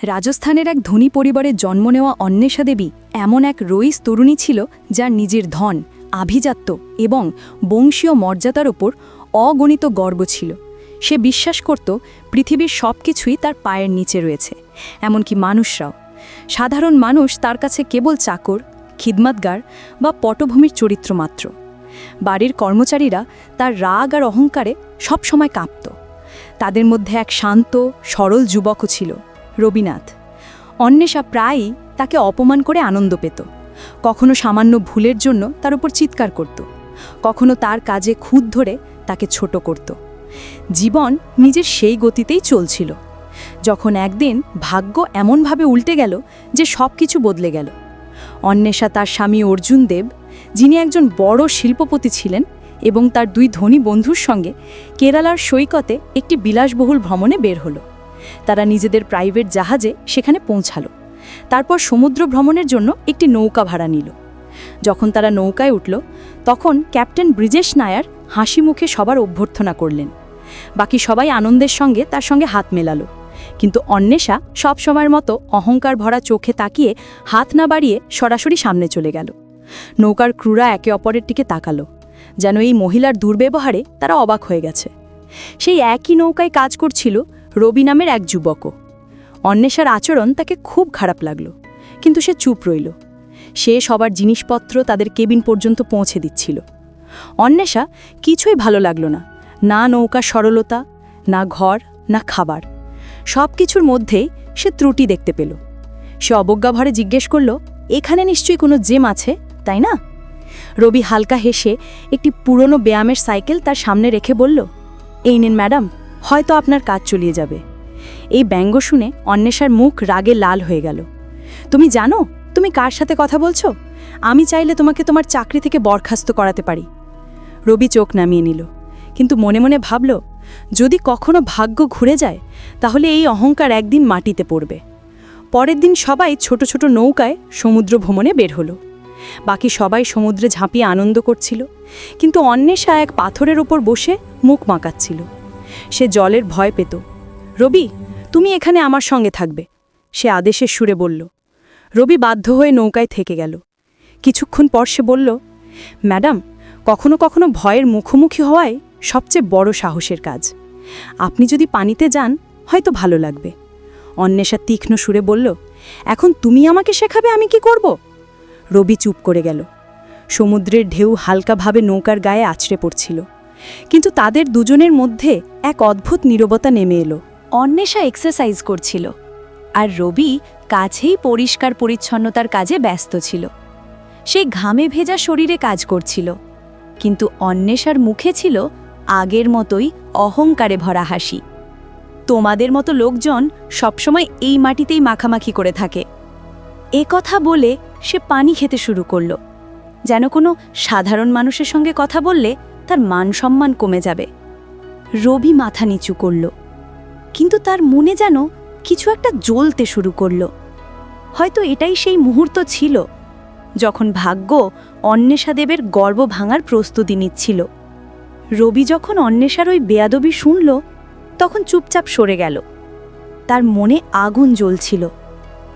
রাজস্থানের এক ধনী পরিবারে জন্ম নেওয়া অন্বেষা দেবী এমন এক রইস তরুণী ছিল যার নিজের ধন, আভিজাত্য এবং বংশীয় মর্যাদার ওপর অগণিত গর্ব ছিল। সে বিশ্বাস করত পৃথিবীর সব কিছুই তার পায়ের নিচে রয়েছে, এমনকি মানুষরাও। সাধারণ মানুষ তার কাছে কেবল চাকর, খিদমাতগার বা পটভূমির চরিত্র মাত্র। বাড়ির কর্মচারীরা তার রাগ আর অহংকারে সবসময় কাঁপত। তাদের মধ্যে এক শান্ত, সরল যুবকও ছিল। রবিনাথ। অন্বেষা প্রায়ই তাকে অপমান করে আনন্দ পেত। কখনো সামান্য ভুলের জন্য তার উপর চিৎকার করত। কখনো তার কাজে খুদ ধরে তাকে ছোট করত। জীবন নিজের সেই গতিতেই চলছিল। যখন একদিন ভাগ্য এমনভাবে উল্টে গেল যে সব কিছু বদলে গেল। অন্বেষা তার স্বামী অর্জুন দেব, যিনি একজন বড় শিল্পপতি ছিলেন এবং তার দুই ধনী বন্ধুর সঙ্গে কেরালার সৈকতে একটি বিলাসবহুল ভ্রমণে বের হলো। তারা নিজেদের প্রাইভেট জাহাজে সেখানে পৌঁছালো। তারপর সমুদ্র ভ্রমণের জন্য একটি নৌকা ভাড়া নিল। যখন তারা নৌকায় উঠল, তখন ক্যাপ্টেন ব্রিজেশ নায়ার হাসি মুখে সবার অভ্যর্থনা করলেন। বাকি সবাই আনন্দের সঙ্গে তার সঙ্গে হাত মেলালো। কিন্তু অন্বেষা সব সময়ের মতো অহংকার ভরা চোখে তাকিয়ে হাত না বাড়িয়ে সরাসরি সামনে চলে গেল। নৌকার ক্রুরা একে অপরের দিকে তাকালো, যেন এই মহিলার দুর্ব্যবহারে তারা অবাক হয়ে গেছে। সেই একই নৌকায় কাজ করছিল রবি নামের এক যুবকও। অন্বেষার আচরণ তাকে খুব খারাপ লাগল, কিন্তু সে চুপ রইল। সে সবার জিনিসপত্র তাদের কেবিন পর্যন্ত পৌঁছে দিচ্ছিল। অন্বেষা কিছুই ভালো লাগল না না নৌকা সরলতা, না ঘর, না খাবার। সব কিছুর মধ্যেই সে ত্রুটি দেখতে পেল। সে অবজ্ঞাভরে জিজ্ঞেস করল, এখানে নিশ্চয়ই কোনো জেম আছে, তাই না? রবি হালকা হেসে একটি পুরনো ব্যায়ামের সাইকেল তার সামনে রেখে বলল, এই নিন ম্যাডাম। হয়তো আপনার কাজ চলিয়ে যাবে। এই ব্যঙ্গ শুনে অন্বেষার মুখ রাগে লাল হয়ে গেল। তুমি জানো? তুমি কার সাথে কথা বলছো? আমি চাইলে তোমাকে তোমার চাকরি থেকে বরখাস্ত করাতে পারি। রবি চোখ নামিয়ে নিল, কিন্তু মনে মনে ভাবল, যদি কখনো ভাগ্য ঘুরে যায়, তাহলে এই অহংকার একদিন মাটিতে পড়বে। পরের দিন সবাই ছোট ছোট নৌকায় সমুদ্র ভ্রমণে বের হলো। বাকি সবাই সমুদ্রে ঝাঁপিয়ে আনন্দ করছিল, কিন্তু অন্বেষা এক পাথরের ওপর বসে মুখ মাকাচ্ছিল সে জলের ভয় পেত। রবি, তুমি এখানে আমার সঙ্গে থাকবে, সে আদেশের সুরে বলল। রবি বাধ্য হয়ে নৌকায় থেকে গেল। কিছুক্ষণ পর সে বলল, ম্যাডাম, কখনো কখনো ভয়ের মুখোমুখি হওয়ায় সবচেয়ে বড় সাহসের কাজ। আপনি যদি পানিতে যান, হয়তো ভালো লাগবে। অন্বেষা তীক্ষ্ণ সুরে বলল, এখন তুমি আমাকে শেখাবে আমি কি করব? রবি চুপ করে গেল। সমুদ্রের ঢেউ হালকাভাবে নৌকার গায়ে আছড়ে পড়ছিল। কিন্তু তাদের দুজনের মধ্যে এক অদ্ভুত নীরবতা নেমে এলো। অন্বেষা এক্সারসাইজ করছিল। আর রবি কাছেই পরিষ্কার পরিচ্ছন্নতার কাজে ব্যস্ত ছিল। সে ঘামে ভেজা শরীরে কাজ করছিল। কিন্তু অন্বেষার মুখে ছিল আগের মতোই অহংকারে ভরা হাসি। তোমাদের মতো লোকজন সবসময় এই মাটিতেই মাখামাখি করে থাকে। এ কথা বলে সে পানি খেতে শুরু করল। যেন কোনো সাধারণ মানুষের সঙ্গে কথা বললে তার মান সম্মান কমে যাবে। রবি মাথা নিচু করল। কিন্তু তার মনে যেন কিছু একটা জ্বলতে শুরু করল। হয়তো এটাই সেই মুহূর্ত ছিল, যখন ভাগ্য অন্বেষাদেবের গর্ব ভাঙার প্রস্তুতি নিচ্ছিল। রবি যখন অন্বেষার ওই বেয়াদবি শুনল, তখন চুপচাপ সরে গেল। তার মনে আগুন জ্বলছিল,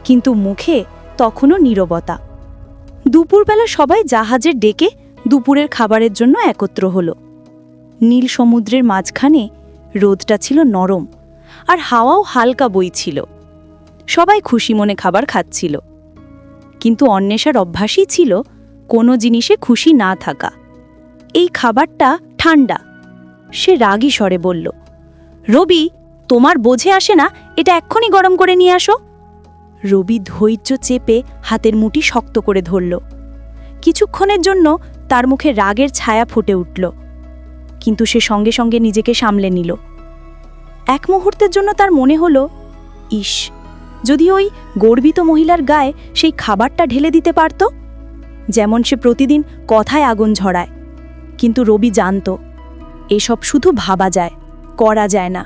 কিন্তু মুখে তখনও নীরবতা। দুপুরবেলা সবাই জাহাজের ডেকে দুপুরের খাবারের জন্য একত্র হলো। নীল সমুদ্রের মাঝখানে রোদটা ছিল নরম আর হাওয়াও হালকা বইছিল সবাই খুশি মনে খাবার খাচ্ছিল। কিন্তু অন্বেষার অভ্যাসই ছিল কোনো জিনিসে খুশি না থাকা। এই খাবারটা ঠান্ডা। সে রাগী স্বরে বলল, রবি, তোমার বোঝে আসে না? এটা এক্ষুনি গরম করে নিয়ে আসো। রবি ধৈর্য চেপে হাতের মুটি শক্ত করে ধরল। কিছুক্ষণের জন্য তার মুখে রাগের ছায়া ফুটে উঠল। কিন্তু সে সঙ্গে সঙ্গে নিজেকে সামলে নিল। এক মুহূর্তের জন্য তার মনে হলো, ইস, যদি ওই গর্বিত মহিলার গায়ে সেই খাবারটা ঢেলে দিতে পারত? যেমন সে প্রতিদিন কথায় আগুন ঝরায়, কিন্তু রবি জানত, এসব শুধু ভাবা যায়, করা যায় না।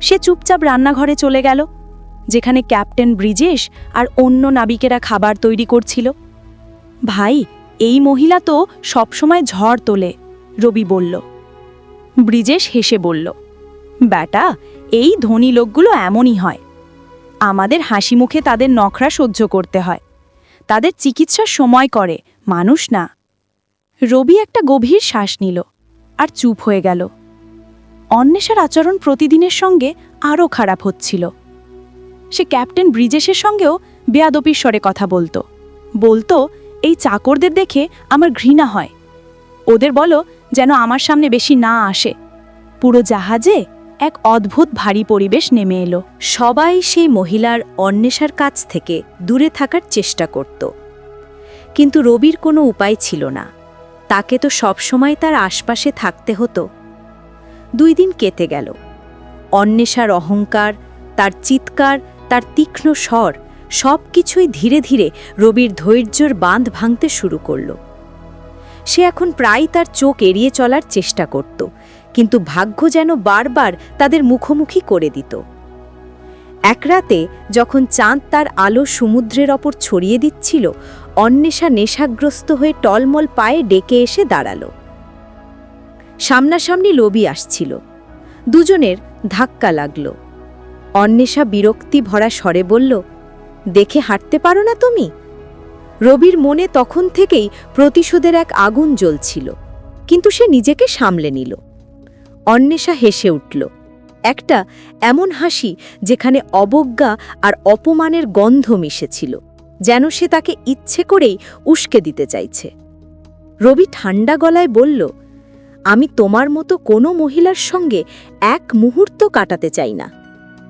সে চুপচাপ রান্নাঘরে চলে গেল, যেখানে ক্যাপ্টেন ব্রিজেশ আর অন্য নাবিকেরা খাবার তৈরি করছিল। ভাই এই মহিলা তো সবসময় ঝড় তোলে, রবি বলল। ব্রিজেশ হেসে বলল, ব্যাটা, এই ধনী লোকগুলো এমনই হয়। আমাদের হাসি মুখে তাদের নখরা সহ্য করতে হয়। তাদের চিকিৎসার সময় করে, মানুষ না। রবি একটা গভীর শ্বাস নিল আর চুপ হয়ে গেল। অন্বেষার আচরণ প্রতিদিনের সঙ্গে আরও খারাপ হচ্ছিল। সে ক্যাপ্টেন ব্রিজেশের সঙ্গেও বেয়াদপির স্বরে কথা বলতো। বলতো এই চাকরদের দেখে আমার ঘৃণা হয়। ওদের বলো যেন আমার সামনে বেশি না আসে। পুরো জাহাজে এক অদ্ভুত ভারী পরিবেশ নেমে এলো। সবাই সেই মহিলার অন্বেষার কাছ থেকে দূরে থাকার চেষ্টা করত। কিন্তু রবির কোনো উপায় ছিল না। তাকে তো সবসময় তার আশপাশে থাকতে হতো। দুই দিন কেটে গেল। অন্বেষার অহংকার, তার চিৎকার, তার তীক্ষ্ণ স্বর সব কিছুই ধীরে ধীরে রবির ধৈর্যর বাঁধ ভাঙতে শুরু করল। সে এখন প্রায় তার চোখ এড়িয়ে চলার চেষ্টা করত, কিন্তু ভাগ্য যেন বারবার তাদের মুখোমুখি করে দিত। এক রাতে যখন চাঁদ তার আলো সমুদ্রের ওপর ছড়িয়ে দিচ্ছিল, অন্বেষা নেশাগ্রস্ত হয়ে টলমল পায়ে ডেকে এসে দাঁড়াল। সামনাসামনি লবি আসছিল। দুজনের ধাক্কা লাগল। অন্বেষা বিরক্তি ভরা স্বরে বলল দেখে হাঁটতে পারো না তুমি? রবির মনে তখন থেকেই প্রতিশোধের এক আগুন জ্বলছিল, কিন্তু সে নিজেকে সামলে নিল। অন্বেষা হেসে উঠল, একটা এমন হাসি যেখানে অবজ্ঞা আর অপমানের গন্ধ মিশেছিল, যেন সে তাকে ইচ্ছে করেই উস্কে দিতে চাইছে। রবি ঠান্ডা গলায় বলল, আমি তোমার মতো কোনো মহিলার সঙ্গে এক মুহূর্ত কাটাতে চাই না।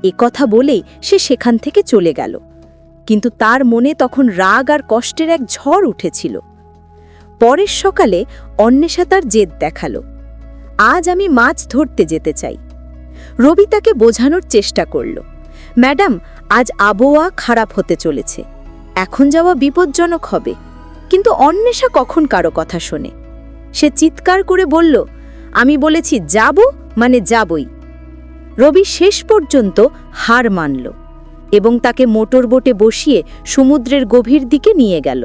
এ কথা বলেই সে সেখান থেকে চলে গেল। কিন্তু তার মনে তখন রাগ আর কষ্টের এক ঝড় উঠেছিল। পরের সকালে অন্বেষা তার জেদ দেখাল। আজ আমি মাছ ধরতে যেতে চাই। রবি তাকে বোঝানোর চেষ্টা করল। ম্যাডাম, আজ আবহাওয়া খারাপ হতে চলেছে। এখন যাওয়া বিপজ্জনক হবে। কিন্তু অন্বেষা কখন কারও কথা শোনে? সে চিৎকার করে বলল, আমি বলেছি যাব মানে যাবই। রবি শেষ পর্যন্ত হার মানল। এবং তাকে মোটর বোটে বসিয়ে সমুদ্রের গভীর দিকে নিয়ে গেল।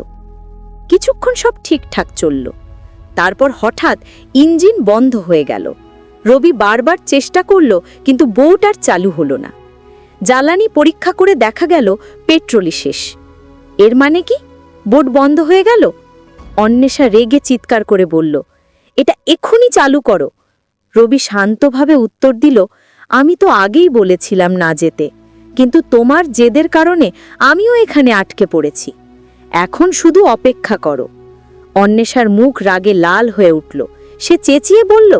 কিছুক্ষণ সব ঠিকঠাক চলল। তারপর হঠাৎ ইঞ্জিন বন্ধ হয়ে গেল। রবি বারবার চেষ্টা করল, কিন্তু বোট আর চালু হলো না। জ্বালানি পরীক্ষা করে দেখা গেল, পেট্রোলই শেষ। এর মানে কি? বোট বন্ধ হয়ে গেল? অন্বেষা রেগে চিৎকার করে বলল, এটা এক্ষুনি চালু করো। রবি শান্তভাবে উত্তর দিল, আমি তো আগেই বলেছিলাম না যেতে। কিন্তু তোমার জেদের কারণে আমিও এখানে আটকে পড়েছি। এখন শুধু অপেক্ষা করো। অন্বেষার মুখ রাগে লাল হয়ে উঠল। সে চেঁচিয়ে বলল,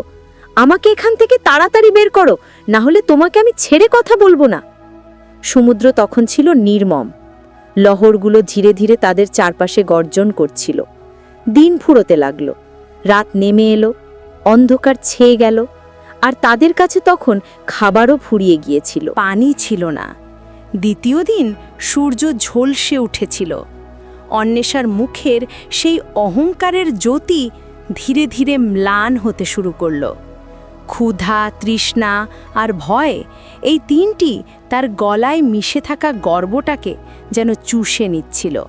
আমাকে এখান থেকে তাড়াতাড়ি বের করো, না হলে তোমাকে আমি ছেড়ে কথা বলব না। সমুদ্র তখন ছিল নির্মম। লহরগুলো ধীরে ধীরে তাদের চারপাশে গর্জন করছিল। দিন ফুরোতে লাগল। রাত নেমে এলো, অন্ধকার ছেয়ে গেল, আর তাদের কাছে তখন খাবারও ফুরিয়ে গিয়েছিল। পানি ছিল না। দ্বিতীয় দিন সূর্য ঝলসে উঠেছিল। অন্বেষার মুখের সেই অহংকারের জ্যোতি ধীরে ধীরে ম্লান হতে শুরু করল। ক্ষুধা, তৃষ্ণা আর ভয়, এই তিনটি তার গলায় মিশে থাকা গর্বটাকে যেন চুষে নিচ্ছিল।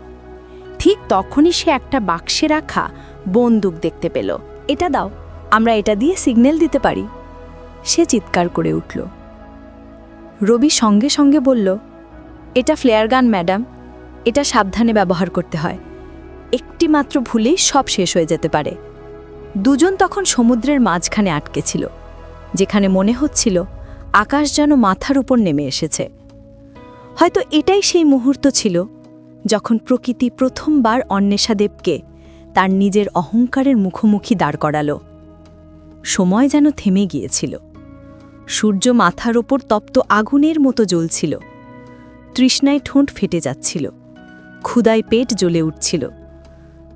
ঠিক তখনই সে একটা বাক্সে রাখা বন্দুক দেখতে পেল। এটা দাও, আমরা এটা দিয়ে সিগন্যাল দিতে পারি। সে চিৎকার করে উঠল। রবি সঙ্গে সঙ্গে বলল এটা ফ্লেয়ার গান, ম্যাডাম। এটা সাবধানে ব্যবহার করতে হয়। একটি মাত্র ভুলেই সব শেষ হয়ে যেতে পারে। দুজন তখন সমুদ্রের মাঝখানে আটকে ছিল, যেখানে মনে হচ্ছিল আকাশ যেন মাথার উপর নেমে এসেছে। হয়তো এটাই সেই মুহূর্ত ছিল যখন প্রকৃতি প্রথমবার অন্বেষাদেবকে তার নিজের অহংকারের মুখোমুখি দাঁড় করালো। সময় যেন থেমে গিয়েছিল। সূর্য মাথার ওপর তপ্ত আগুনের মতো জ্বলছিল। তৃষ্ণায় ঠোঁট ফেটে যাচ্ছিল। ক্ষুদায় পেট জ্বলে উঠছিল।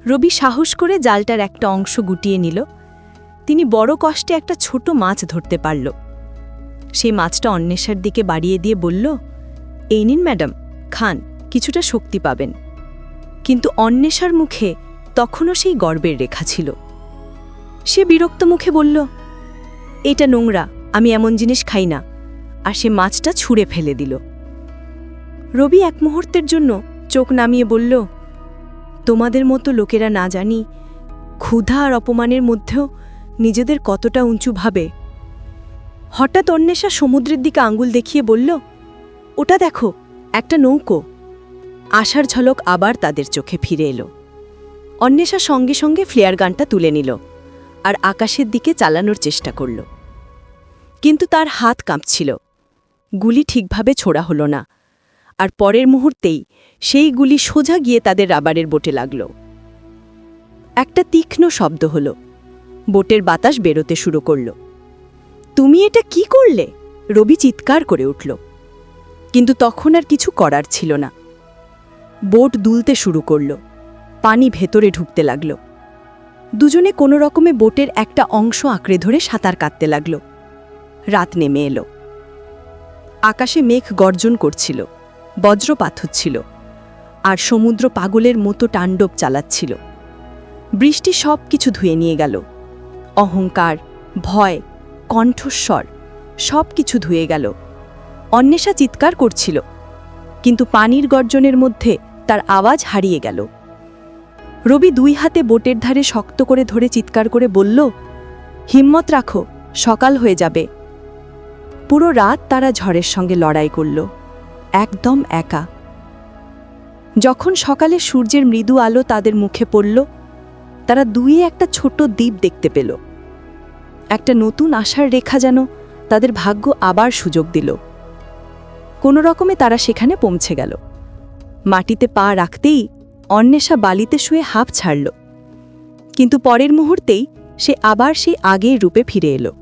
রবি সাহস করে জালটার একটা অংশ গুটিয়ে নিল। তিনি বড় কষ্টে একটা ছোট মাছ ধরতে পারল। সেই মাছটা অন্বেষার দিকে বাড়িয়ে দিয়ে বলল, এই নিন ম্যাডাম, খান, কিছুটা শক্তি পাবেন। কিন্তু অন্বেষার মুখে তখনও সেই গর্বের রেখা ছিল। সে বিরক্ত মুখে বলল, এটা নোংরা, আমি এমন জিনিস খাই না। আর সে মাছটা ছুঁড়ে ফেলে দিল। রবি এক মুহূর্তের জন্য চোখ নামিয়ে বলল, তোমাদের মতো লোকেরা না জানি ক্ষুধা আর অপমানের মধ্যেও নিজেদের কতটা উঁচু ভাবে। হঠাৎ অন্বেষা সমুদ্রের দিকে আঙ্গুল দেখিয়ে বলল, ওটা দেখো, একটা নৌকো। আশার ঝলক আবার তাদের চোখে ফিরে এলো। অন্বেষা সঙ্গে সঙ্গে ফ্লেয়ার গানটা তুলে নিল আর আকাশের দিকে চালানোর চেষ্টা করল। কিন্তু তার হাত কাঁপছিল। গুলি ঠিকভাবে ছোড়া হলো না। আর পরের মুহূর্তেই সেই গুলি সোজা গিয়ে তাদের রাবারের বোটে লাগল। একটা তীক্ষ্ণ শব্দ হল। বোটের বাতাস বেরোতে শুরু করল। তুমি এটা কি করলে? রবি চিৎকার করে উঠল। কিন্তু তখন আর কিছু করার ছিল না। বোট দুলতে শুরু করল। পানি ভেতরে ঢুকতে লাগল। দুজনে কোনো রকমে বোটের একটা অংশ আঁকড়ে ধরে সাঁতার কাটতে লাগল। রাত নেমে এলো। আকাশে মেঘ গর্জন করছিল। বজ্রপাত হচ্ছিল, আর সমুদ্র পাগলের মতো তাণ্ডব চালাচ্ছিল। বৃষ্টি সব কিছু ধুয়ে নিয়ে গেল। অহংকার, ভয়, কণ্ঠস্বর সব কিছু ধুয়ে গেল। অন্বেষা চিৎকার করছিল, কিন্তু পানির গর্জনের মধ্যে তার আওয়াজ হারিয়ে গেল। রবি দুই হাতে বোটের ধারে শক্ত করে ধরে চিৎকার করে বলল, হিম্মত রাখো, সকাল হয়ে যাবে। পুরো রাত তারা ঝড়ের সঙ্গে লড়াই করল। একদম একা। যখন সকালে সূর্যের মৃদু আলো তাদের মুখে পড়ল, তারা দুয়ে একটা ছোট দ্বীপ দেখতে পেল। একটা নতুন আশার রেখা যেন তাদের ভাগ্য আবার সুযোগ দিল। কোনো রকমে তারা সেখানে পৌঁছে গেল। মাটিতে পা রাখতেই অন্বেষা বালিতে শুয়ে হাঁপ ছাড়ল। কিন্তু পরের মুহূর্তেই সে আবার সেই আগের রূপে ফিরে এলো।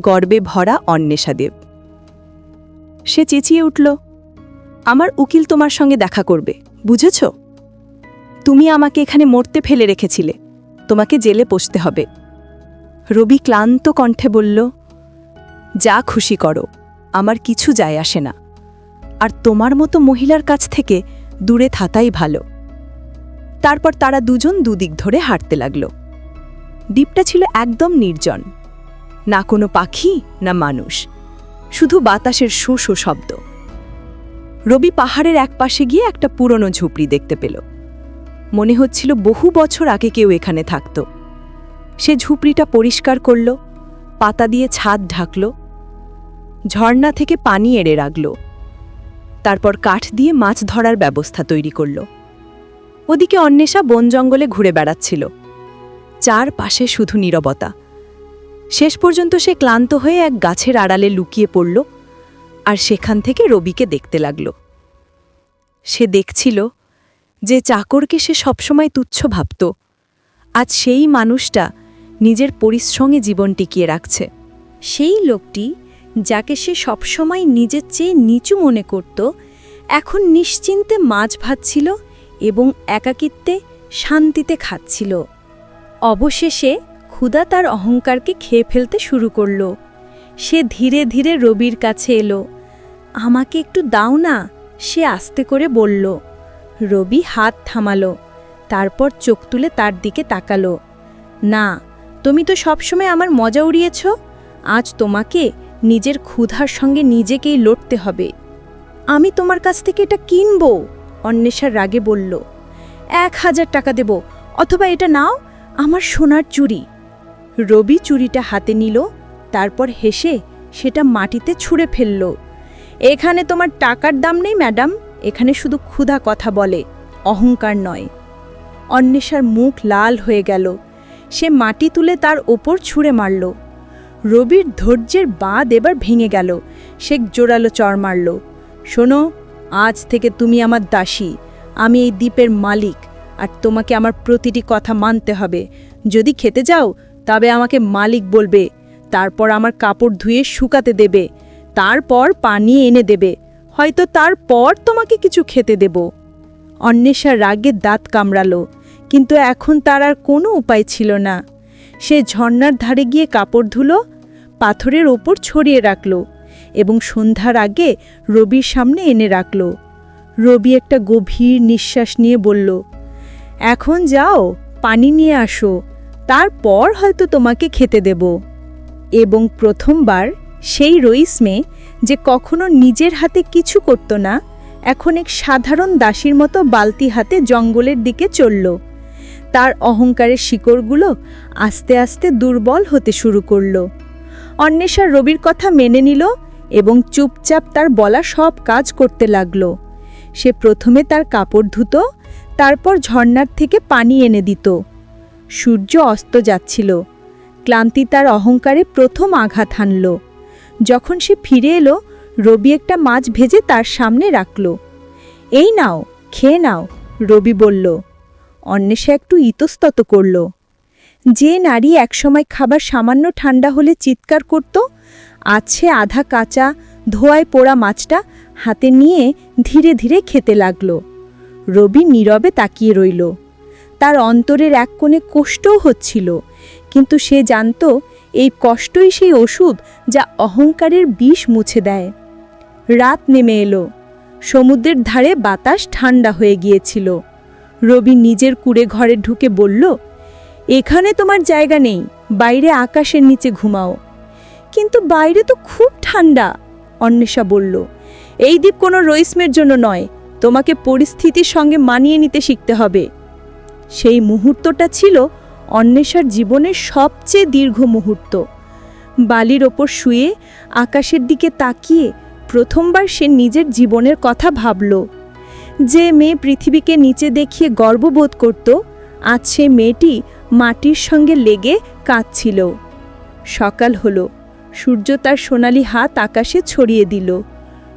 গর্বে ভরা অন্বেষাদেব। সে চেঁচিয়ে উঠল আমার উকিল তোমার সঙ্গে দেখা করবে, বুঝেছ? তুমি আমাকে এখানে মরতে ফেলে রেখেছিলে, তোমাকে জেলে পোষতে হবে। রবি ক্লান্ত কণ্ঠে বলল, যা খুশি করো, আমার কিছু যায় আসে না। আর তোমার মতো মহিলার কাছ থেকে দূরে থাকাই ভালো। তারপর তারা দুজন দুদিক ধরে হাঁটতে লাগল। দ্বীপটা ছিল একদম নির্জন, না কোনো পাখি, না মানুষ, শুধু বাতাসের শো শো শব্দ। রবি পাহাড়ের একপাশে গিয়ে একটা পুরনো ঝুপড়ি দেখতে পেল। মনে হচ্ছিল বহু বছর আগে কেউ এখানে থাকত। সে ঝুপড়িটা পরিষ্কার করল, পাতা দিয়ে ছাদ ঢাকল, ঝর্ণা থেকে পানি এড়ে রাখল, তারপর কাঠ দিয়ে মাছ ধরার ব্যবস্থা তৈরি করল। ওদিকে অন্বেষা বন জঙ্গলে ঘুরে বেড়াচ্ছিল। চারপাশে শুধু নীরবতা। শেষ পর্যন্ত সে ক্লান্ত হয়ে এক গাছের আড়ালে লুকিয়ে পড়ল আর সেখান থেকে রবিকে দেখতে লাগল। সে দেখছিল যে চাকরকে সে সবসময় তুচ্ছ ভাবত। আজ সেই মানুষটা নিজের পরিশ্রমে জীবন টিকিয়ে রাখছে। সেই লোকটি যাকে সে সবসময় নিজের চেয়ে নিচু মনে করত, এখন নিশ্চিন্তে মাছ ভাতছিল এবং একাকিত্বে শান্তিতে খাচ্ছিল। অবশেষে ক্ষুধা তার অহংকারকে খেয়ে ফেলতে শুরু করল। সে ধীরে ধীরে রবির কাছে এলো। আমাকে একটু দাও না, সে আস্তে করে বলল। রবি হাত থামালো, তারপর চোখ তুলে তার দিকে তাকালো। না, তুমি তো সবসময় আমার মজা উড়িয়েছ, আজ তোমাকে নিজের ক্ষুধার সঙ্গে নিজেকেই লড়তে হবে। আমি তোমার কাছ থেকে এটা কিনব, অন্বেষার রাগে বলল। এক হাজার টাকা দেব, অথবা এটা নাও, আমার সোনার চুড়ি। রবি চুড়িটা হাতে নিল, তারপর হেসে সেটা মাটিতে ছুঁড়ে ফেলল। এখানে তোমার টাকার দাম নেই, ম্যাডাম। এখানে শুধু ক্ষুধা কথা বলে, অহংকার নয়। অন্বেষার মুখ লাল হয়ে গেল। সে মাটি তুলে তার ওপর ছুঁড়ে মারল। রবির ধৈর্যের বাঁধ এবার ভেঙে গেল। সে জোরালো চর মারল। শোনো, আজ থেকে তুমি আমার দাসী। আমি এই দ্বীপের মালিক, আর তোমাকে আমার প্রতিটি কথা মানতে হবে। যদি খেতে যাও, তবে আমাকে মালিক বলবে। তারপর আমার কাপড় ধুয়ে শুকাতে দেবে। তারপর পানি এনে দেবে, হয়তো তারপর তোমাকে কিছু খেতে দেব। অন্বেষার রাগে দাঁত কামড়ালো, কিন্তু এখন তার আর কোনো উপায় ছিল না। সে ঝর্নার ধারে গিয়ে কাপড় ধুলো, পাথরের ওপর ছড়িয়ে রাখল এবং সন্ধ্যার আগে রবির সামনে এনে রাখল। রবি একটা গভীর নিঃশ্বাস নিয়ে বলল, এখন যাও, পানি নিয়ে আসো, তারপর হয়তো তোমাকে খেতে দেব। এবং প্রথমবার সেই রইস মেয়ে যে কখনো নিজের হাতে কিছু করত না, এখন এক সাধারণ দাসীর মতো বালতি হাতে জঙ্গলের দিকে চলল। তার অহংকারের শিকড়গুলো আস্তে আস্তে দুর্বল হতে শুরু করল। অন্বেষা রবির কথা মেনে নিল এবং চুপচাপ তার বলা সব কাজ করতে লাগল। সে প্রথমে তার কাপড় ধুত, তারপর ঝর্ণার থেকে পানি এনে দিত। সূর্য অস্ত যাচ্ছিল। ক্লান্তি তার অহংকারে প্রথম আঘাত হানল। যখন সে ফিরে এলো, রবি একটা মাছ ভেজে তার সামনে রাখল। এই নাও, খেয়ে নাও, রবি বলল। অন্বেষা একটু ইতস্তত করল। যে নারী একসময় খাবার সামান্য ঠান্ডা হলে চিৎকার করত আছে আধা কাঁচা, ধোয়ায় পোড়া মাছটা হাতে নিয়ে ধীরে ধীরে খেতে লাগল। রবি নীরবে তাকিয়ে রইল। তার অন্তরের এক কোণে কষ্টও হচ্ছিল, কিন্তু সে জানত এই কষ্টই সেই ওষুধ যা অহংকারের বিষ মুছে দেয়। রাত নেমে এলো। সমুদ্রের ধারে বাতাস ঠান্ডা হয়ে গিয়েছিল। রবি নিজের কুড়ে ঘরে ঢুকে বলল, এখানে তোমার জায়গা নেই, বাইরে আকাশের নিচে ঘুমাও। কিন্তু বাইরে তো খুব ঠান্ডা অন্বেষা বলল। এই দ্বীপ কোনো রইসমের জন্য নয়, তোমাকে পরিস্থিতির সঙ্গে মানিয়ে নিতে শিখতে হবে। সেই মুহূর্তটা ছিল অন্বেষার জীবনের সবচেয়ে দীর্ঘ মুহূর্ত। বালির ওপর শুয়ে, আকাশের দিকে তাকিয়ে প্রথমবার সে নিজের জীবনের কথা ভাবল। যে মেয়ে পৃথিবীকে নিচে দেখিয়ে গর্ববোধ করত, আজ সে মেয়েটি মাটির সঙ্গে লেগে কাঁদছিল। সকাল হলো, সূর্য তার সোনালি হাত আকাশে ছড়িয়ে দিল।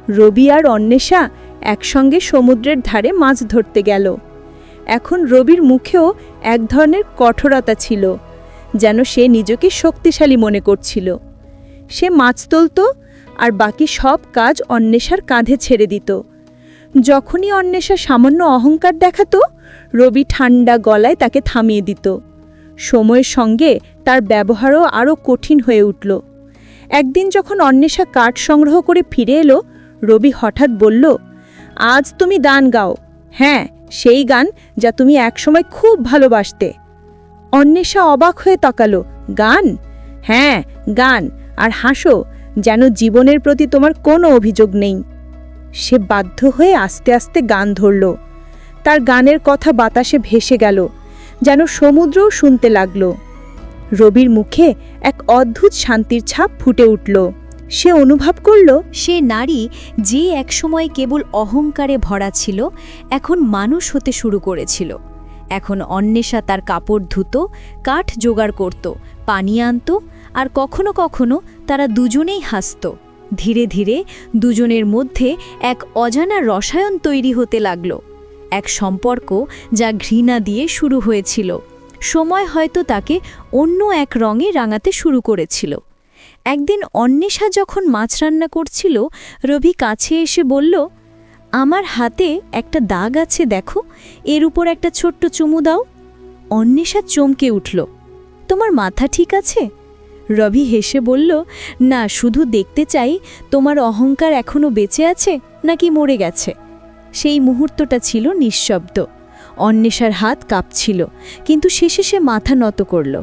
রবি আর অন্বেষা একসঙ্গে সমুদ্রের ধারে মাছ ধরতে গেল। এখন রবির মুখেও এক ধরনের কঠোরতা ছিল, যেন সে নিজেকে শক্তিশালী মনে করছিল। সে মাছ তুলত আর বাকি সব কাজ অন্বেষার কাঁধে ছেড়ে দিত। যখনই অন্বেষা সামান্য অহংকার দেখাতো, রবি ঠান্ডা গলায় তাকে থামিয়ে দিত। সময়ের সঙ্গে তার ব্যবহারও আরও কঠিন হয়ে উঠল। একদিন যখন অন্বেষা কাঠ সংগ্রহ করে ফিরে এলো, রবি হঠাৎ বলল, আজ তুমি দান গাও। হ্যাঁ সেই গান যা তুমি একসময় খুব ভালোবাসতে। অন্বেষা অবাক হয়ে তাকালো, গান? হ্যাঁ গান। আর হাসো, যেন জীবনের প্রতি তোমার কোনো অভিযোগ নেই। সে বাধ্য হয়ে আস্তে আস্তে গান ধরল। তার গানের কথা বাতাসে ভেসে গেল, যেন সমুদ্রও শুনতে লাগল। রবির মুখে এক অদ্ভুত শান্তির ছাপ ফুটে উঠল। সে অনুভব করল, সে নারী যে একসময় কেবল অহংকারে ভরা ছিল, এখন মানুষ হতে শুরু করেছিল। এখন অন্বেষা তার কাপড় ধুতো, কাঠ জোগাড় করত, পানি আনত আর কখনো কখনো তারা দুজনেই হাসত। ধীরে ধীরে দুজনের মধ্যে এক অজানা রসায়ন তৈরি হতে লাগল। এক সম্পর্ক যা ঘৃণা দিয়ে শুরু হয়েছিল। সময় হয়তো তাকে অন্য এক রঙে রাঙাতে শুরু করেছিল। একদিন অন্বেষা যখন মাছ রান্না করছিল, রবি কাছে এসে বলল, আমার হাতে একটা দাগ আছে দেখো, এর উপর একটা ছোট্ট চুমু দাও। অন্বেষা চমকে উঠল, তোমার মাথা ঠিক আছে? রবি হেসে বলল, না, শুধু দেখতে চাই, তোমার অহংকার এখনও বেঁচে আছে নাকি মরে গেছে? সেই মুহূর্তটা ছিল নিঃশব্দ। অন্বেষার হাত কাঁপছিল, কিন্তু শেষে সে মাথা নত করল।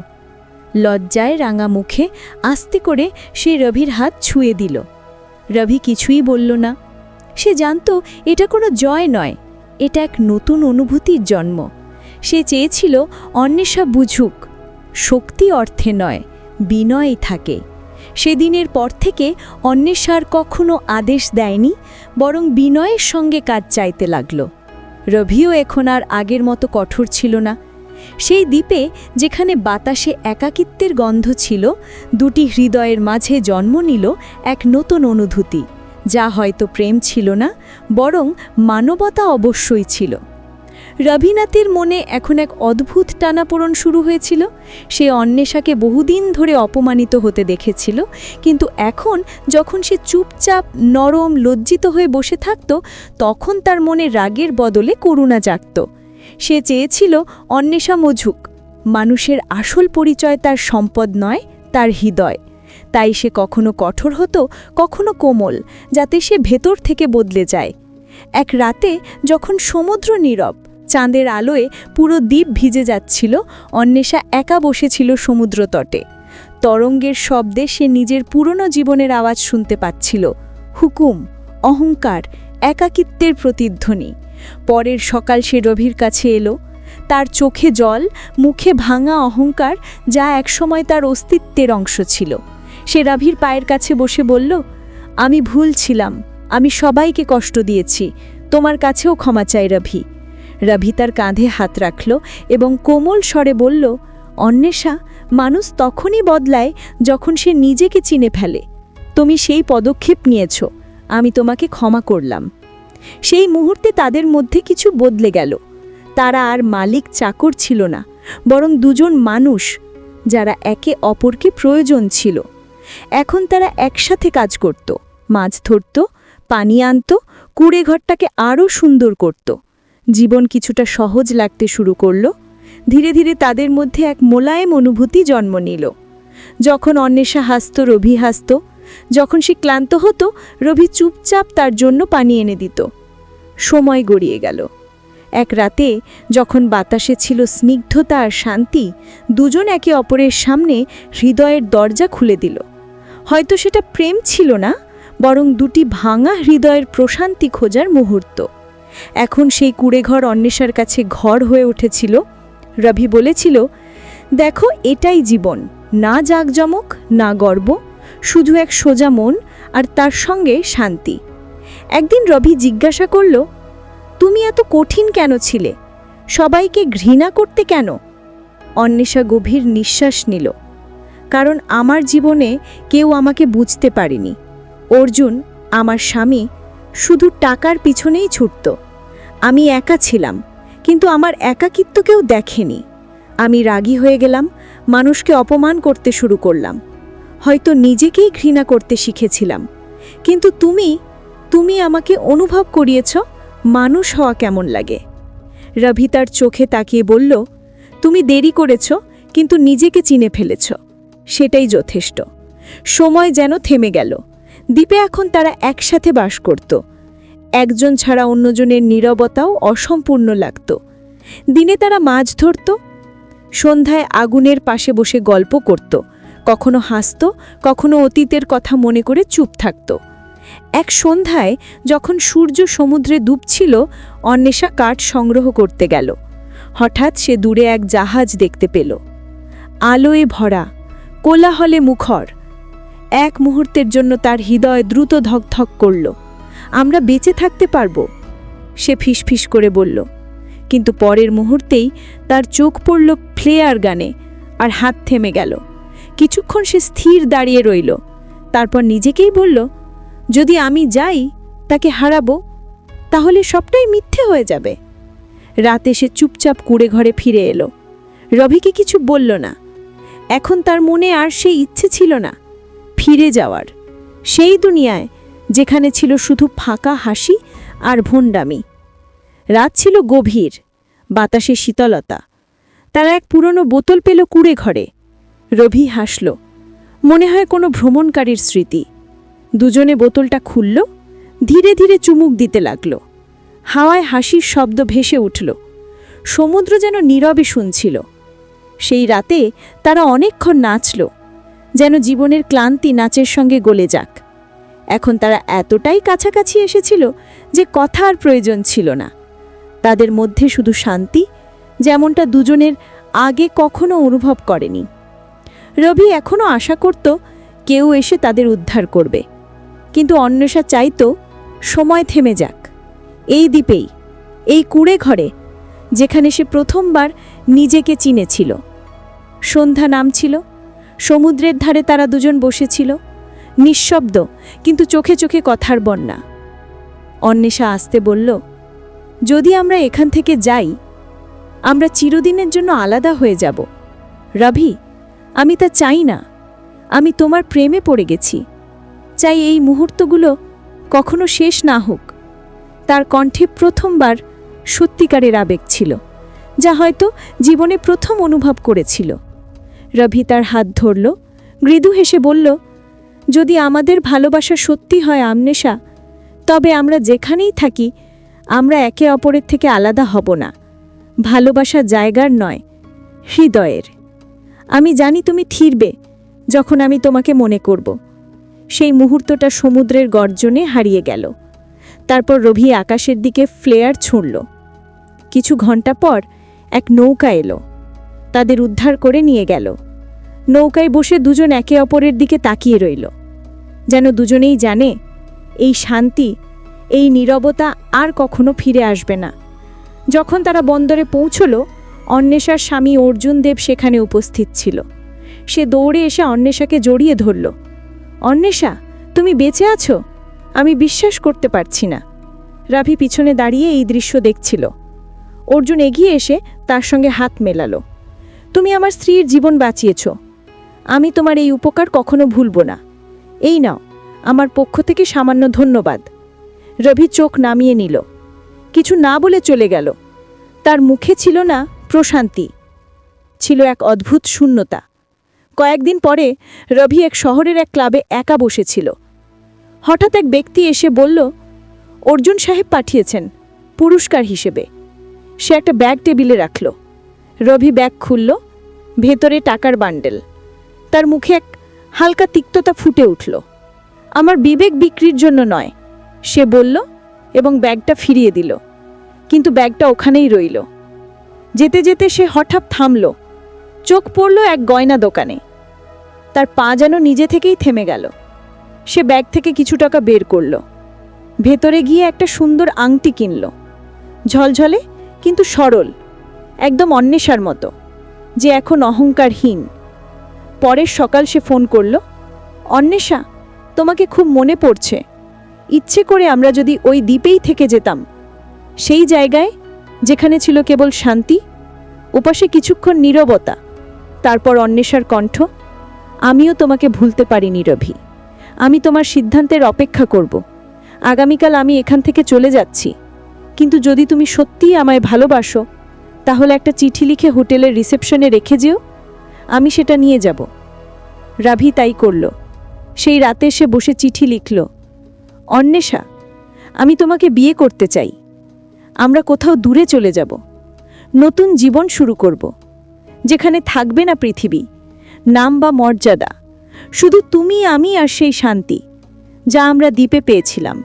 লজ্জায় রাঙা মুখে আস্তে করে সে রবির হাত ছুঁয়ে দিল। রবি কিছুই বলল না। সে জানত এটা কোনো জয় নয়, এটা এক নতুন অনুভূতির জন্ম। সে চেয়েছিল অন্বেষা বুঝুক, শক্তি অর্থে নয় বিনয়ই থাকে। সেদিনের পর থেকে অন্বেষার কখনো আদেশ দেয়নি, বরং বিনয়ের সঙ্গে কাজ চাইতে লাগল। রবিও এখন আর আগের মতো কঠোর ছিল না। সেই দ্বীপে যেখানে বাতাসে একাকিত্বের গন্ধ ছিল, দুটি হৃদয়ের মাঝে জন্ম নিল এক নতুন অনুভূতি, যা হয়তো প্রেম ছিল না, বরং মানবতা অবশ্যই ছিল। রবীনাথের মনে এখন এক অদ্ভুত টানাপোড়ন শুরু হয়েছিল। সে অন্বেষাকে বহুদিন ধরে অপমানিত হতে দেখেছিল, কিন্তু এখন যখন সে চুপচাপ, নরম, লজ্জিত হয়ে বসে থাকত, তখন তার মনে রাগের বদলে করুণা জাগত। সে চেয়েছিল অন্বেষা মঝুক মানুষের আসল পরিচয় তার সম্পদ নয়, তার হৃদয়। তাই সে কখনো কঠোর হতো, কখনো কোমল, যাতে সে ভেতর থেকে বদলে যায়। এক রাতে যখন সমুদ্র নীরব, চাঁদের আলোয় পুরো দ্বীপ ভিজে যাচ্ছিল, অন্বেষা একা বসেছিল সমুদ্র তটে। তরঙ্গের শব্দে সে নিজের পুরনো জীবনের আওয়াজ শুনতে পাচ্ছিল। হুকুম, অহংকার, একাকিত্বের প্রতিধ্বনি। পরের সকাল সে রবির কাছে এলো। তার চোখে জল, মুখে ভাঙা অহংকার, যা একসময় তার অস্তিত্বের অংশ ছিল। সে রাভির পায়ের কাছে বসে বলল, আমি ভুল ছিলাম। আমি সবাইকে কষ্ট দিয়েছি। তোমার কাছেও ক্ষমা চাই রভি। রভি তার কাঁধে হাত রাখল এবং কোমল স্বরে বলল, অন্বেষা, মানুষ তখনই বদলায় যখন সে নিজেকে চিনে ফেলে। তুমি সেই পদক্ষেপ নিয়েছ। আমি তোমাকে ক্ষমা করলাম। সেই মুহূর্তে তাদের মধ্যে কিছু বদলে গেল। তারা আর মালিক চাকর ছিল না, বরং দুজন মানুষ, যারা একে অপরকে প্রয়োজন ছিল। এখন তারা একসাথে কাজ করত, মাছ ধরত, পানি আনত, কুড়ে ঘরটাকে আরও সুন্দর করত। জীবন কিছুটা সহজ লাগতে শুরু করল। ধীরে ধীরে তাদের মধ্যে এক মোলায়েম অনুভূতি জন্ম নিল। যখন অন্বেষা হাসত রভি হাসত যখন সে ক্লান্ত হতো, রবি চুপচাপ তার জন্য পানি এনে দিত। সময় গড়িয়ে গেল। এক রাতে যখন বাতাসে ছিল স্নিগ্ধতা আর শান্তি, দুজন একে অপরের সামনে হৃদয়ের দরজা খুলে দিল। হয়তো সেটা প্রেম ছিল না, বরং দুটি ভাঙা হৃদয়ের প্রশান্তি খোঁজার মুহূর্ত। এখন সেই কুড়েঘর অন্বেষার কাছে ঘর হয়ে উঠেছিল। রভি বলেছিল, দেখো, এটাই জীবন। না জাকজমক, না গর্ব শুধু এক সোজা মন আর তার সঙ্গে শান্তি। একদিন রবি জিজ্ঞাসা করল, তুমি এত কঠিন কেন ছিলে? সবাইকে ঘৃণা করতে কেন? অন্বেষা গভীর নিঃশ্বাস নিল, কারণ আমার জীবনে কেউ আমাকে বুঝতে পারেনি। অর্জুন, আমার স্বামী, শুধু টাকার পিছনেই ছুটত। আমি একা ছিলাম, কিন্তু আমার একাকিত্ব কেউ দেখেনি। আমি রাগী হয়ে গেলাম, মানুষকে অপমান করতে শুরু করলাম। হয়তো নিজেকেই ঘৃণা করতে শিখেছিলাম। কিন্তু তুমি তুমি আমাকে অনুভব করিয়েছ মানুষ হওয়া কেমন লাগে। রভি তার চোখে তাকিয়ে বলল, তুমি দেরি করেছ, কিন্তু নিজেকে চিনে ফেলেছ। সেটাই যথেষ্ট। সময় যেন থেমে গেল। দ্বীপে এখন তারা একসাথে বাস করত। একজন ছাড়া অন্যজনের নীরবতাও অসম্পূর্ণ লাগত। দিনে তারা মাছ ধরত, সন্ধ্যায় আগুনের পাশে বসে গল্প করত। কখনো হাসত, কখনো অতীতের কথা মনে করে চুপ থাকত। এক সন্ধ্যায় যখন সূর্য সমুদ্রে ডুবছিল, অন্বেষা কাঠ সংগ্রহ করতে গেল। হঠাৎ সে দূরে এক জাহাজ দেখতে পেল। আলোয় ভরা, কোলাহলে মুখর। এক মুহূর্তের জন্য তার হৃদয় দ্রুত ধকধক করল। আমরা বেঁচে থাকতে পারব? সে ফিসফিস করে বলল। কিন্তু পরের মুহূর্তেই তার চোখ পড়ল ফ্লেয়ার গানে আর হাত থেমে গেল। কিছুক্ষণ সে স্থির দাঁড়িয়ে রইল। তারপর নিজেকেই বলল, যদি আমি যাই, তাকে হারাবো, তাহলে সবটাই মিথ্যে হয়ে যাবে। রাতে সে চুপচাপ কুড়ে ঘরে ফিরে এলো। রবিকে কিছু বলল না। এখন তার মনে আর সেই ইচ্ছে ছিল না, ফিরে যাওয়ার। সেই দুনিয়ায়, যেখানে ছিল শুধু ফাঁকা হাসি আর ভণ্ডামি। রাত ছিল গভীর, বাতাসে শীতলতা। তারা এক পুরনো বোতল পেল কুড়ে ঘরে। রভি হাসল, মনে হয় কোনো ভ্রমণকারীর স্মৃতি। দুজনে বোতলটা খুলল, ধীরে ধীরে চুমুক দিতে লাগল। হাওয়ায় হাসির শব্দ ভেসে উঠল। সমুদ্র যেন নীরবে শুনছিল। সেই রাতে তারা অনেকক্ষণ নাচল, যেন জীবনের ক্লান্তি নাচের সঙ্গে গলে যাক। এখন তারা এতটাই কাছাকাছি এসেছিল যে কথা আর প্রয়োজন ছিল না। তাদের মধ্যে শুধু শান্তি, যেমনটা দুজনের আগে কখনো অনুভব করেনি। রবি এখনও আশা করত কেউ এসে তাদের উদ্ধার করবে। কিন্তু অন্বেষা চাইত সময় থেমে যাক। এই দ্বীপেই, এই কুড়ে ঘরে, যেখানে সে প্রথমবার নিজেকে চিনেছিল। সন্ধ্যা নামছিল, সমুদ্রের ধারে তারা দুজন বসেছিল, নিঃশব্দ কিন্তু চোখে চোখে কথার বন্যা। অন্বেষা আসতে বলল, যদি আমরা এখান থেকে যাই, আমরা চিরদিনের জন্য আলাদা হয়ে যাব। রভি আমি তা চাই না। আমি তোমার প্রেমে পড়ে গেছি। চাই এই মুহূর্তগুলো কখনো শেষ না হোক। তার কণ্ঠে প্রথমবার সত্যিকারের আবেগ ছিল, যা হয়তো জীবনে প্রথম অনুভব করেছিল। রভি তার হাত ধরল মৃদু হেসে বলল, যদি আমাদের ভালোবাসা সত্যি হয় আমনেশা, তবে আমরা যেখানেই থাকি, আমরা একে অপরের থেকে আলাদা হব না। ভালোবাসা জায়গার নয়, হৃদয়ের। আমি জানি তুমি থিরবে, যখন আমি তোমাকে মনে করব। সেই মুহূর্তটা সমুদ্রের গর্জনে হারিয়ে গেল। তারপর রভি আকাশের দিকে ফ্লেয়ার ছুঁড়ল। কিছু ঘণ্টা পর এক নৌকা এলো। তাদের উদ্ধার করে নিয়ে গেল। নৌকায় বসে দুজন একে অপরের দিকে তাকিয়ে রইল। যেন দুজনেই জানে, এই শান্তি, এই নীরবতা আর কখনো ফিরে আসবে না। যখন তারা বন্দরে পৌঁছলো অন্বেষার স্বামী অর্জুন দেব সেখানে উপস্থিত ছিল। সে দৌড়ে এসে অন্বেষাকে জড়িয়ে ধরল। অন্বেষা, তুমি বেঁচে আছো? আমি বিশ্বাস করতে পারছি না। রাভি পিছনে দাঁড়িয়ে এই দৃশ্য দেখছিল। অর্জুন এগিয়ে এসে তার সঙ্গে হাত মেলালো। তুমি আমার স্ত্রীর জীবন বাঁচিয়েছ। আমি তোমার এই উপকার কখনো ভুলব না। এই নাও, আমার পক্ষ থেকে সামান্য ধন্যবাদ। রবি চোখ নামিয়ে নিল। কিছু না বলে চলে গেল। তার মুখে ছিল না প্রশান্তি। ছিল এক অদ্ভুত শূন্যতা। কয়েকদিন পরে রবি এক শহরের এক ক্লাবে একা বসেছিল। হঠাৎ এক ব্যক্তি এসে বলল, অর্জুন সাহেব পাঠিয়েছেন, পুরস্কার হিসেবে। সে একটা ব্যাগ টেবিলে রাখল। রবি ব্যাগ খুলল, ভেতরে টাকার বান্ডেল। তার মুখে এক হালকা তিক্ততা ফুটে উঠল। আমার বিবেক বিক্রির জন্য নয় সে বলল এবং ব্যাগটা ফিরিয়ে দিল। কিন্তু ব্যাগটা ওখানেই রইল। যেতে যেতে সে হঠাৎ থামল। চোখ পড়ল এক গয়না দোকানে। তার পা যেন নিজে থেকেই থেমে গেল। সে ব্যাগ থেকে কিছু টাকা বের করল। ভেতরে গিয়ে একটা সুন্দর আংটি কিনল। ঝলঝলে, কিন্তু সরল, একদম অন্বেষার মতো, যে এখন অহংকারহীন। পরের সকাল সে ফোন করল, অন্বেষা, তোমাকে খুব মনে পড়ছে। ইচ্ছে করে আমরা যদি ওই দ্বীপেই থেকে যেতাম। সেই জায়গায় যেখানে ছিল কেবল শান্তি উপাসে কিছুক্ষণ নীরবতা, তারপর অন্বেষার কণ্ঠ, আমিও তোমাকে ভুলতে পারি নীরভি আমি তোমার সিদ্ধান্তের অপেক্ষা করব। আগামীকাল আমি এখান থেকে চলে যাচ্ছি। কিন্তু যদি তুমি সত্যিই আমায় ভালোবাসো, তাহলে একটা চিঠি লিখে হোটেলের রিসেপশনে রেখে যেও। আমি সেটা নিয়ে যাব। রাভি তাই করল। সেই রাতে সে বসে চিঠি লিখল, অন্বেষা, আমি তোমাকে বিয়ে করতে চাই। আমরা কোথাও দূরে চলে যাব। নতুন জীবন শুরু করব। যেখানে থাকবে না পৃথিবী। নাম বা মর্যাদা। শুধু তুমি, আমি আর সেই শান্তি, যা আমরা দ্বীপে পেয়েছিলাম।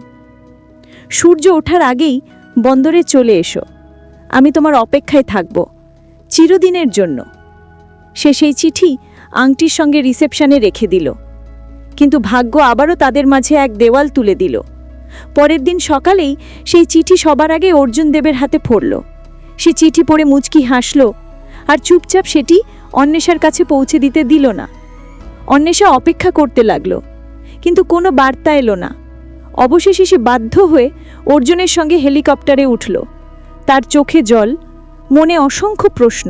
সূর্য ওঠার আগেই বন্দরে চলে এসো। আমি তোমার অপেক্ষায় থাকব, চিরদিনের জন্য। সে সেই চিঠি আংটির সঙ্গে রিসেপশনে রেখে দিল। কিন্তু ভাগ্য আবারও তাদের মাঝে এক দেওয়াল তুলে দিল। পরের দিন সকালেই সেই চিঠি সবার আগে অর্জুন দেবের হাতে পড়ল। সে চিঠি পড়ে মুচকি হাসল, আর চুপচাপ সেটি অন্বেষার কাছে পৌঁছে দিতে দিল না। অন্বেষা অপেক্ষা করতে লাগল, কিন্তু কোনো বার্তা এলো না। অবশেষে সে বাধ্য হয়ে অর্জুনের সঙ্গে হেলিকপ্টারে উঠল। তার চোখে জল, মনে অসংখ্য প্রশ্ন।